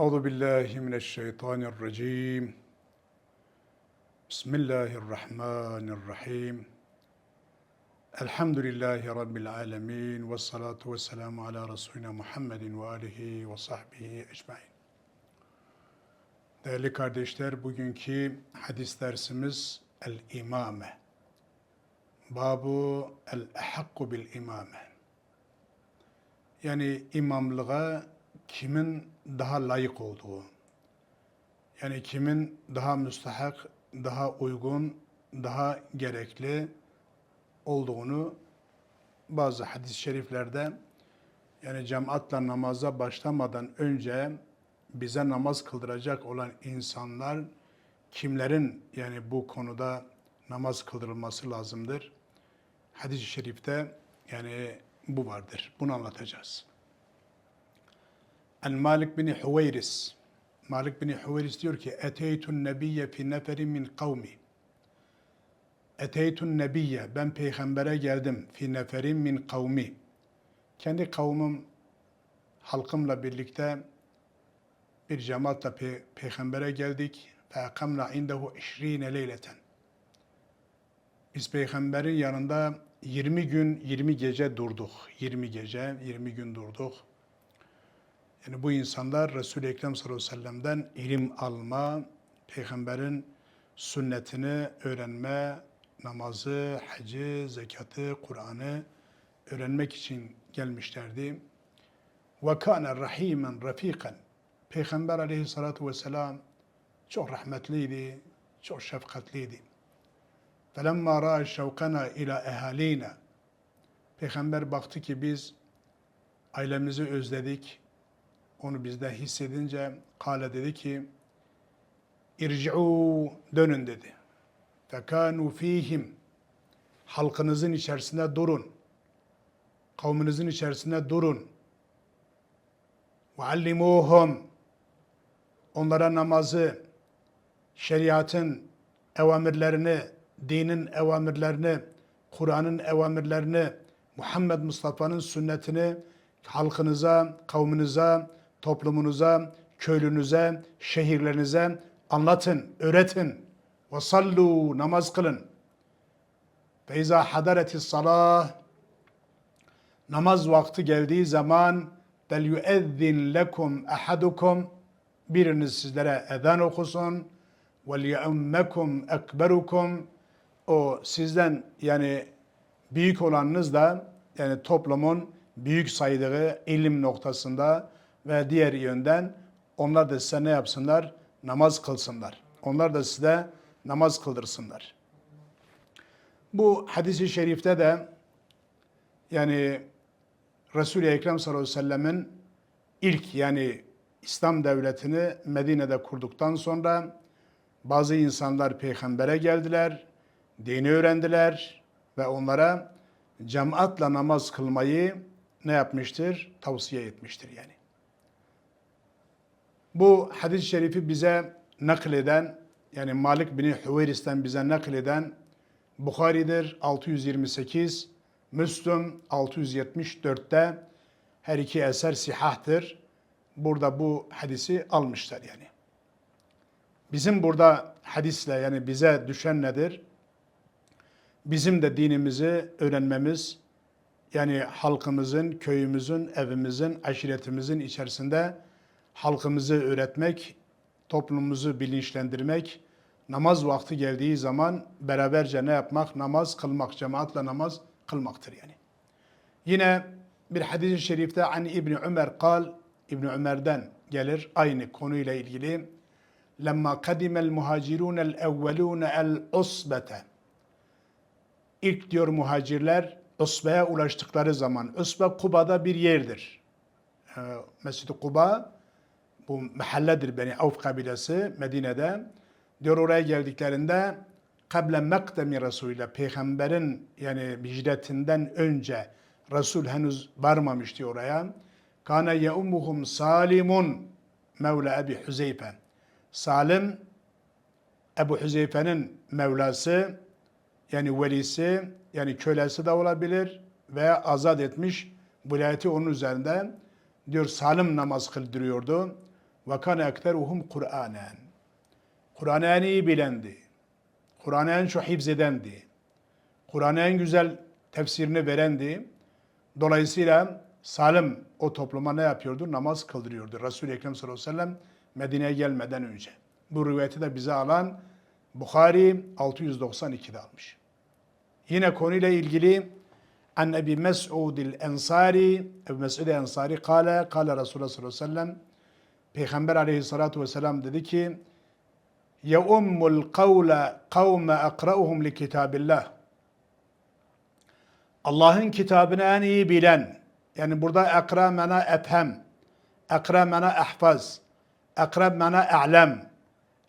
Euzu billahi mineşşeytanirracim. Bismillahirrahmanirrahim. Elhamdülillahi Rabbil alemin ve salatu ve selamu ala Resulüne Muhammedin ve alihi ve sahbihi ecmain. Değerli kardeşler, bugünkü hadis dersimiz El-İmame. Babu El-Ehakku Bil-İmame. Yani imamlığa kimin daha layık olduğu, yani kimin daha müstahak, daha uygun, daha gerekli olduğunu bazı hadis-i şeriflerde yani cemaatla namaza başlamadan önce bize namaz kıldıracak olan insanlar kimlerin yani bu konuda namaz kıldırılması lazımdır. Hadis-i şerifte yani bu vardır. Bunu anlatacağız. El Malik bin Huveyris. Malik bin Huveyris diyor ki Eteytun nebiyye fi neferin min kavmi. Eteytun nebiyye ben peygambere geldim fi neferin min kavmi. Kendi kavmim halkımla birlikte bir cemaatle pe peygambere geldik. Fe akamna indehu işrine leyleten. Biz peygamberin yanında 20 gün 20 gece durduk. 20 gece 20 gün durduk. Yani bu insanlar Resul-i Ekrem sallallahu aleyhi ve sellem'den ilim alma, peygamberin sünnetini öğrenme, namazı, hacı, zekatı, Kur'an'ı öğrenmek için gelmişlerdi. Ve kâne rahimen rafikan. Peygamber aleyhissalatu vesselam çok rahmetliydi, çok şefkatliydi. Felemma ra'a şevkana ila ehalina. Peygamber baktı ki biz ailemizi özledik, onu bizde hissedince kale dedi ki irci'u dönün dedi. Fekanu fihim halkınızın içerisinde durun. Kavminizin içerisinde durun. Ve allimuhum onlara namazı, şeriatın evamirlerini, dinin evamirlerini, Kur'an'ın evamirlerini, Muhammed Mustafa'nın sünnetini halkınıza, kavminize, toplumunuza, köylünüze, şehirlerinize anlatın, öğretin. Ve sallu, namaz kılın. Ve izâ hadaretis salah, namaz vakti geldiği zaman fel yuezzin lekum ahadukum biriniz sizlere ezan okusun vel yeummekum ekberukum o sizden yani büyük olanınız da yani toplumun büyük sayıdığı ilim noktasında ve diğer yönden onlar da size ne yapsınlar? Namaz kılsınlar. Onlar da size namaz kıldırsınlar. Bu hadisi şerifte de yani Resul-i Ekrem sallallahu aleyhi ve sellemin ilk yani İslam devletini Medine'de kurduktan sonra bazı insanlar peygambere geldiler, dini öğrendiler ve onlara cemaatla namaz kılmayı ne yapmıştır? Tavsiye etmiştir yani. Bu hadis-i şerifi bize nakleden yani Malik bin Hüveyris'ten bize nakleden Bukhari'dir 628, Müslüm 674'te her iki eser sihahtır. Burada bu hadisi almışlar yani. Bizim burada hadisle yani bize düşen nedir? Bizim de dinimizi öğrenmemiz, yani halkımızın, köyümüzün, evimizin, aşiretimizin içerisinde halkımızı öğretmek, toplumumuzu bilinçlendirmek, namaz vakti geldiği zaman beraberce ne yapmak? Namaz kılmak, cemaatle namaz kılmaktır yani. Yine bir hadis-i şerifte an İbni Ömer kal, İbni Ömer'den gelir aynı konuyla ilgili. Lemma kadimel muhacirun el evvelun el usbete. İlk diyor muhacirler Usbe'ye ulaştıkları zaman, Usbe Kuba'da bir yerdir. Ee, Mescid-i Kuba bu mahalledir Beni Avf kabilesi Medine'de. Diyor oraya geldiklerinde kable mektemi Resulüyle peygamberin yani hicretinden önce Resul henüz varmamıştı oraya. Kana yeummuhum Salimun Mevla Ebi Hüzeyfe. Salim Ebu Hüzeyfe'nin Mevlası yani velisi yani kölesi de olabilir veya azat etmiş vilayeti onun üzerinden diyor salim namaz kıldırıyordu. Ve kana ekteruhum Kur'anen. Kur'an'ı en iyi bilendi. Kur'an'ı en çok hifzedendi. Kur'an'ı en güzel tefsirini verendi. Dolayısıyla Salim o topluma ne yapıyordu? Namaz kıldırıyordu. Resul-i Ekrem sallallahu aleyhi ve sellem Medine'ye gelmeden önce. Bu rivayeti de bize alan Bukhari 692'de almış. Yine konuyla ilgili an Ebi Mes'ud el-Ensari Ebu Mes'ud el-Ensari kale kale Resulullah sallallahu aleyhi ve sellem Peygamber aleyhissalatu vesselam dedi ki ya ummul kavle kavme akra'uhum li kitabillah Allah'ın kitabını en iyi bilen yani burada ekra mena efhem ekra mena ahfaz ekra mena a'lem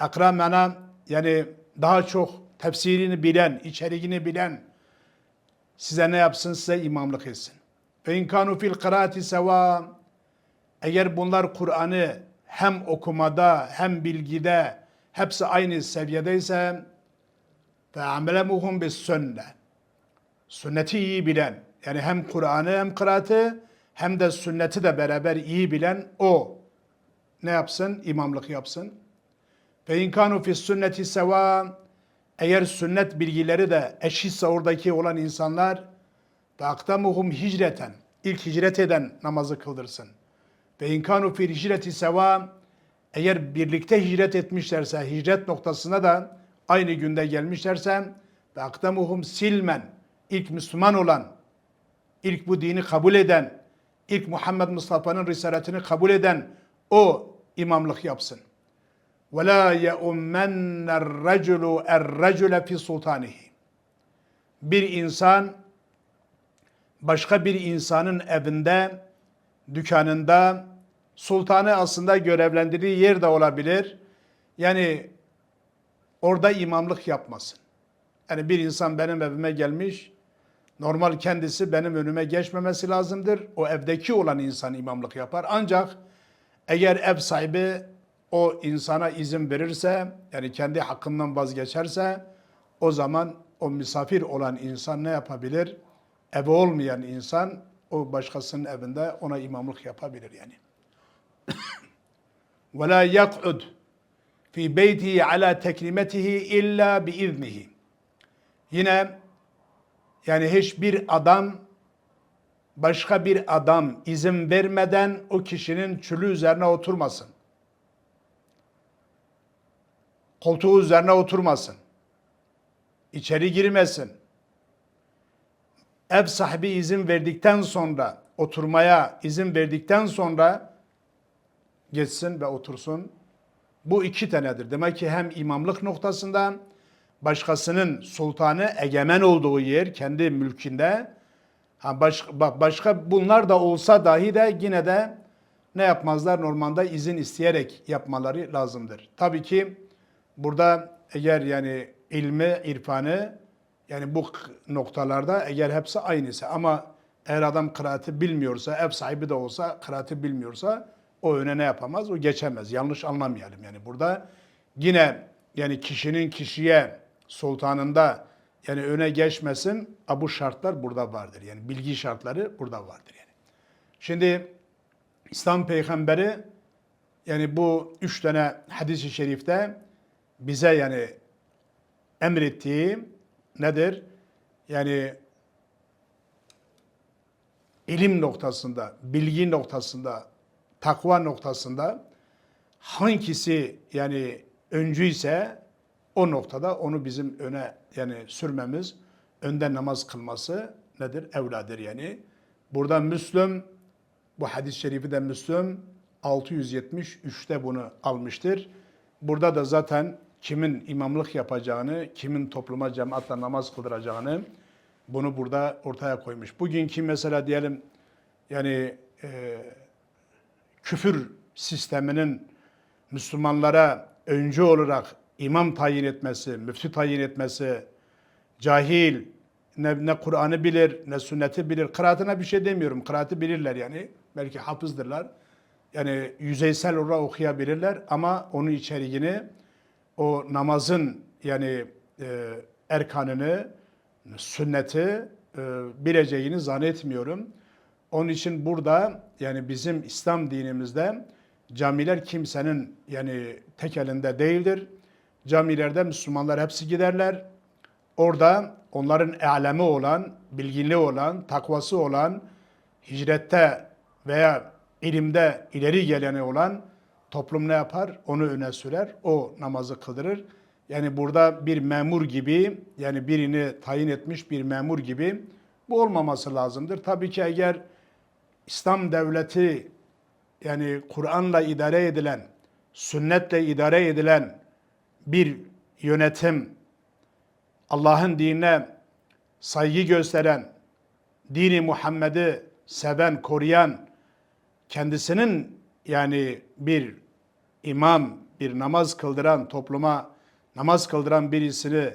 ekra mena yani daha çok tefsirini bilen, içeriğini bilen size ne yapsın? Size imamlık etsin. Ve in kanu fil kıraati seva eğer bunlar Kur'an'ı hem okumada hem bilgide hepsi aynı seviyedeyse fe amelemuhum bis sünne sünneti iyi bilen yani hem Kur'an'ı hem kıraatı hem de sünneti de beraber iyi bilen o ne yapsın? İmamlık yapsın. Ve in kanu fi sünneti seva eğer sünnet bilgileri de eşitse oradaki olan insanlar ve aktamuhum hicreten ilk hicret eden namazı kıldırsın. Ve inkanu fi hicreti seva eğer birlikte hicret etmişlerse hicret noktasına da aynı günde gelmişlerse ve akdemuhum silmen ilk Müslüman olan ilk bu dini kabul eden ilk Muhammed Mustafa'nın risaletini kabul eden o imamlık yapsın. Ve la ye'ummenner raculu er racule fi sultanihi. Bir insan başka bir insanın evinde dükkanında, sultanı aslında görevlendirdiği yer de olabilir. Yani orada imamlık yapmasın. Yani bir insan benim evime gelmiş, normal kendisi benim önüme geçmemesi lazımdır. O evdeki olan insan imamlık yapar. Ancak eğer ev sahibi o insana izin verirse, yani kendi hakkından vazgeçerse, o zaman o misafir olan insan ne yapabilir? Evi olmayan insan o başkasının evinde ona imamlık yapabilir yani. وَلَا يَقْعُدْ fi beytihi ala teklimetihi illa bi iznihi. Yine yani hiçbir adam başka bir adam izin vermeden o kişinin çülü üzerine oturmasın. Koltuğu üzerine oturmasın. İçeri girmesin. Ev sahibi izin verdikten sonra oturmaya izin verdikten sonra geçsin ve otursun. Bu iki tanedir. Demek ki hem imamlık noktasında başkasının sultanı egemen olduğu yer kendi mülkünde ha baş, başka bunlar da olsa dahi de yine de ne yapmazlar normalde izin isteyerek yapmaları lazımdır. Tabii ki burada eğer yani ilmi, irfanı yani bu noktalarda eğer hepsi aynısı ama eğer adam kıraati bilmiyorsa, ev sahibi de olsa kıraati bilmiyorsa o öne ne yapamaz? O geçemez. Yanlış anlamayalım yani burada yine yani kişinin kişiye sultanında yani öne geçmesin. Bu şartlar burada vardır. Yani bilgi şartları burada vardır yani. Şimdi İslam peygamberi yani bu üç tane hadis-i şerifte bize yani emrettiği nedir? Yani ilim noktasında, bilgi noktasında, takva noktasında hangisi yani öncüyse o noktada onu bizim öne yani sürmemiz, önde namaz kılması nedir? Evladır yani. Burada Müslüm, bu hadis-i şerifi de Müslüm 673'te bunu almıştır. Burada da zaten kimin imamlık yapacağını, kimin topluma cemaatle namaz kıldıracağını bunu burada ortaya koymuş. Bugünkü mesela diyelim yani e, küfür sisteminin Müslümanlara öncü olarak imam tayin etmesi, müftü tayin etmesi, cahil, ne, ne Kur'an'ı bilir, ne sünneti bilir. Kıraatına bir şey demiyorum. Kıraatı bilirler yani. Belki hafızdırlar. Yani yüzeysel olarak okuyabilirler ama onun içeriğini, o namazın yani e, erkanını, sünneti e, bileceğini zannetmiyorum. Onun için burada yani bizim İslam dinimizde Camiler kimsenin yani tek elinde değildir. Camilerde Müslümanlar hepsi giderler. Orada onların alemi olan, bilginliği olan, takvası olan, hicrette veya ilimde ileri geleni olan toplum ne yapar? Onu öne sürer, o namazı kıldırır. Yani burada bir memur gibi, yani birini tayin etmiş bir memur gibi bu olmaması lazımdır. Tabii ki eğer İslam devleti yani Kur'an'la idare edilen, sünnetle idare edilen bir yönetim, Allah'ın dinine saygı gösteren, dini Muhammed'i seven, koruyan, kendisinin yani bir imam, bir namaz kıldıran, topluma namaz kıldıran birisini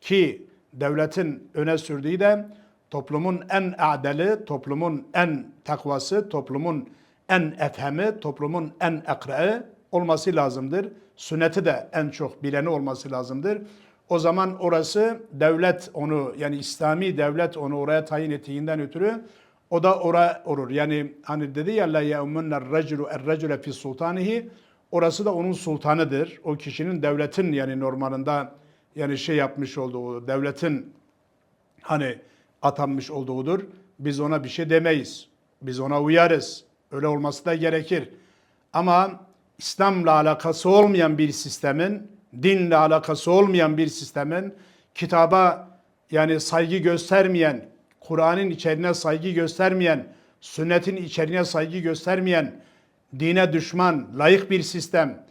ki devletin öne sürdüğü de toplumun en adeli, toplumun en takvası, toplumun en efhemi, toplumun en ekre'i olması lazımdır. Sünneti de en çok bileni olması lazımdır. O zaman orası devlet onu yani İslami devlet onu oraya tayin ettiğinden ötürü o da oraya olur. Yani hani dedi ya la yeumunner raculu er racule fi sultanihi orası da onun sultanıdır. O kişinin devletin yani normalinde yani şey yapmış olduğu devletin hani atanmış olduğudur. Biz ona bir şey demeyiz. Biz ona uyarız. Öyle olması da gerekir. Ama İslam'la alakası olmayan bir sistemin, dinle alakası olmayan bir sistemin, kitaba yani saygı göstermeyen, Kur'an'ın içeriğine saygı göstermeyen, sünnetin içeriğine saygı göstermeyen, dine düşman, layık bir sistem,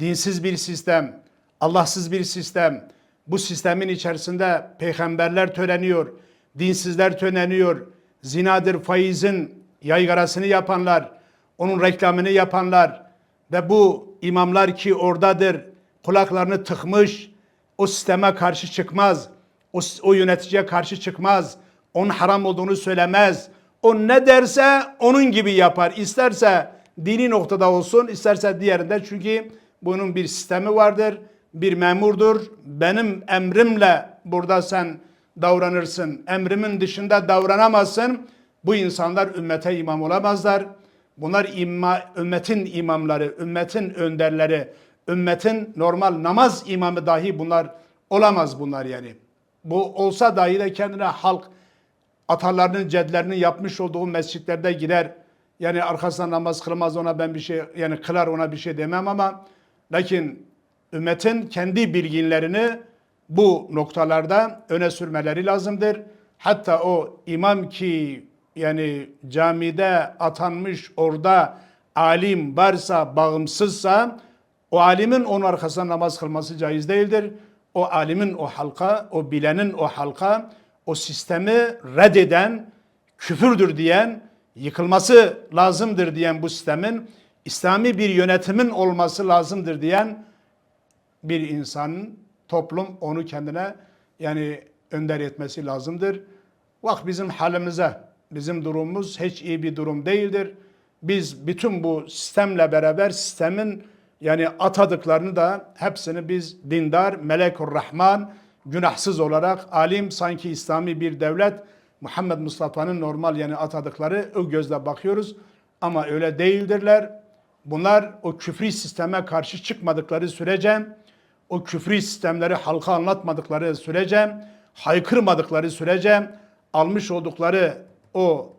dinsiz bir sistem, Allahsız bir sistem, bu sistemin içerisinde peygamberler töreniyor, dinsizler töreniyor, zinadır, faizin yaygarasını yapanlar, onun reklamını yapanlar ve bu imamlar ki oradadır, kulaklarını tıkmış, o sisteme karşı çıkmaz, o, o yöneticiye karşı çıkmaz, onun haram olduğunu söylemez, o ne derse onun gibi yapar. İsterse dini noktada olsun, isterse diğerinde çünkü bunun bir sistemi vardır, bir memurdur. Benim emrimle burada sen davranırsın, emrimin dışında davranamazsın. Bu insanlar ümmete imam olamazlar. Bunlar imma, ümmetin imamları, ümmetin önderleri, ümmetin normal namaz imamı dahi bunlar olamaz bunlar yani. Bu olsa dahi de kendine halk atalarının cedlerinin yapmış olduğu mescitlerde gider. Yani arkasından namaz kılmaz ona ben bir şey yani kılar ona bir şey demem ama lakin ümmetin kendi bilginlerini bu noktalarda öne sürmeleri lazımdır. Hatta o imam ki yani camide atanmış orada alim varsa, bağımsızsa o alimin onun arkasından namaz kılması caiz değildir. O alimin o halka, o bilenin o halka, o sistemi reddeden, küfürdür diyen, yıkılması lazımdır diyen bu sistemin, İslami bir yönetimin olması lazımdır diyen bir insanın toplum onu kendine yani önder etmesi lazımdır. Bak bizim halimize, bizim durumumuz hiç iyi bir durum değildir. Biz bütün bu sistemle beraber sistemin yani atadıklarını da hepsini biz dindar, melekur rahman, günahsız olarak alim sanki İslami bir devlet Muhammed Mustafa'nın normal yani atadıkları o gözle bakıyoruz. Ama öyle değildirler. Bunlar o küfri sisteme karşı çıkmadıkları sürece, o küfri sistemleri halka anlatmadıkları sürece, haykırmadıkları sürece almış oldukları o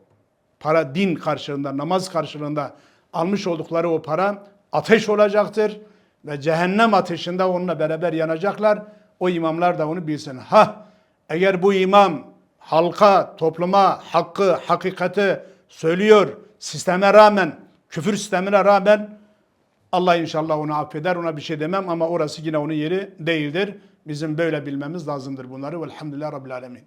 para din karşılığında, namaz karşılığında almış oldukları o para ateş olacaktır ve cehennem ateşinde onunla beraber yanacaklar. O imamlar da onu bilsin. Ha eğer bu imam halka, topluma hakkı, hakikati söylüyor sisteme rağmen, küfür sistemine rağmen Allah inşallah onu affeder, ona bir şey demem ama orası yine onun yeri değildir. Bizim böyle bilmemiz lazımdır bunları. Velhamdülillah Rabbil Alemin.